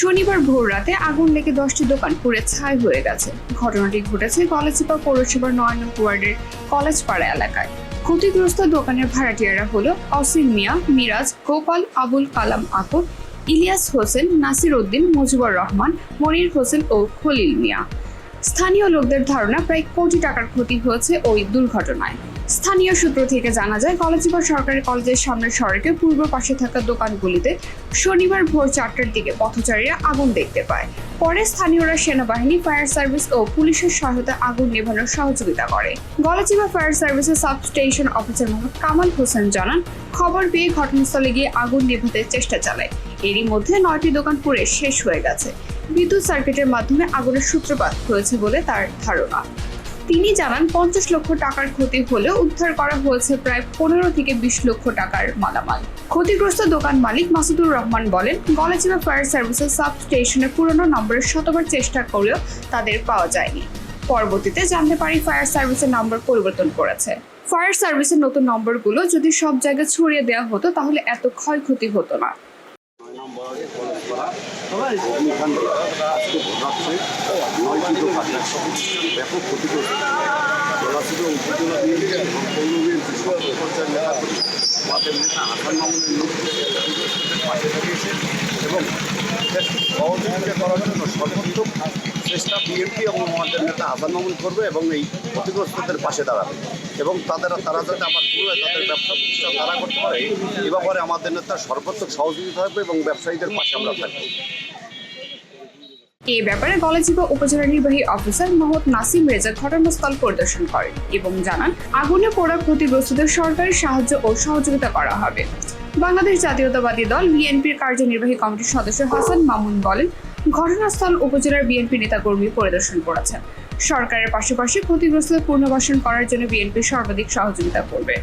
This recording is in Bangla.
শনিবার ভোর রাতে আগুন লেগে দশটি দোকান পুড়ে ছাই হয়ে গেছে। ঘটনাটি ঘটেছে কলেজপাড়া পৌরসভার নয় নং ওয়ার্ডের কলেজপাড়া এলাকায়। ক্ষতিগ্রস্ত দোকানের ভাড়াটিয়ারা হলো অসিম মিয়া, মিরাজ, গোপাল, আবুল কালাম আকর ইলিয়াস হোসেন, নাসির উদ্দিন, মুজিবুর রহমান, মনির হোসেন ও খলিল মিয়া। স্থানীয় লোকদের ধারণা, প্রায় কোটি টাকার ক্ষতি হয়েছে ওই দুর্ঘটনায়। স্থানীয় সূত্র থেকে জানা যায় কলেজিবা সরকারি কলেজের সামনের সড়কে পূর্ব পাশে থাকা দোকানগুলিতে শনিবার ভোর চারটার দিকে পথচারীরা আগুন দেখতে পায়। পরে স্থানীয়রা সেনাবাহিনী, ফায়ার সার্ভিস ও পুলিশের সহায়তা আগুন নেভানোর সহযোগিতা করে। গলাচিবা ফায়ার সার্ভিসের sub station officer Mohammad Kamal Hossain জানান, খবর পেয়ে ঘটনাস্থলে গিয়ে আগুন নেভাতে চেষ্টা চালায়। এরই মধ্যে নয়টি দোকান পুড়ে শেষ হয়ে গেছে। বিদ্যুৎ সার্কিটের মাধ্যমে আগুনের সূত্রপাত হয়েছে বলে তার ধারণা। তিনি জানান, পঞ্চাশ লক্ষ টাকার ক্ষতি হলেও উদ্ধার করা হয়েছে প্রায় পনেরো থেকে বিশ লক্ষ টাকার মালামাল। ক্ষতিগ্রস্ত দোকান মালিক মাসুদুর রহমান বলেন, গলাচিপা ফায়ার সার্ভিসের সাব স্টেশনে পুরনো নম্বরে শতবার চেষ্টা করেও তাদের পাওয়া যায়নি। পরবর্তীতে জানতে পারি ফায়ার সার্ভিসের নম্বর পরিবর্তন করেছে। ফায়ার সার্ভিসের নতুন নম্বরগুলো যদি সব জায়গায় ছড়িয়ে দেওয়া হতো, তাহলে এত ক্ষয়ক্ষতি হতো না। করা নয়টি দোকান ব্যাপক ক্ষতিগ্রস্ত জলাশয় উপজেলা বিএনপি পৌর বিএনপি সকল পর্যায়ের নেতা করার জন্য সর্বোত্তম চেষ্টা বিএনপি এবং আমাদের নেতা হাসান মামুন করবে এবং এই ক্ষতিগ্রস্তদের পাশে দাঁড়াবে এবং তাদের তারা যাতে আবার পুনরায় তাদের ব্যবসা প্রতিষ্ঠান তারা করতে পারে এ ব্যাপারে আমাদের নেতা সর্বোচ্চ সহযোগিতা থাকবে এবং ব্যবসায়ীদের পাশে আমরা থাকব। এ ব্যাপারে গলাচিপা উপজেলা নির্বাহী অফিসার মোহাম্মদ নাসিম রেজা ঘটনাস্থল পরিদর্শন করেন এবং জানান, আগুনে পোড়া ক্ষতিগ্রস্তদের সরকারি সাহায্য ও সহযোগিতা করা হবে। বাংলাদেশ জাতীয়তাবাদী দল বিএনপির কার্যনির্বাহী কমিটির সদস্য হাসান মামুন বলেন, ঘটনাস্থল উপজেলার বিএনপি নেতাকর্মী পরিদর্শন করেছেন। সরকারের পাশাপাশি ক্ষতিগ্রস্তদের পুনর্বাসন করার জন্য বিএনপি সর্বাধিক সহযোগিতা করবে।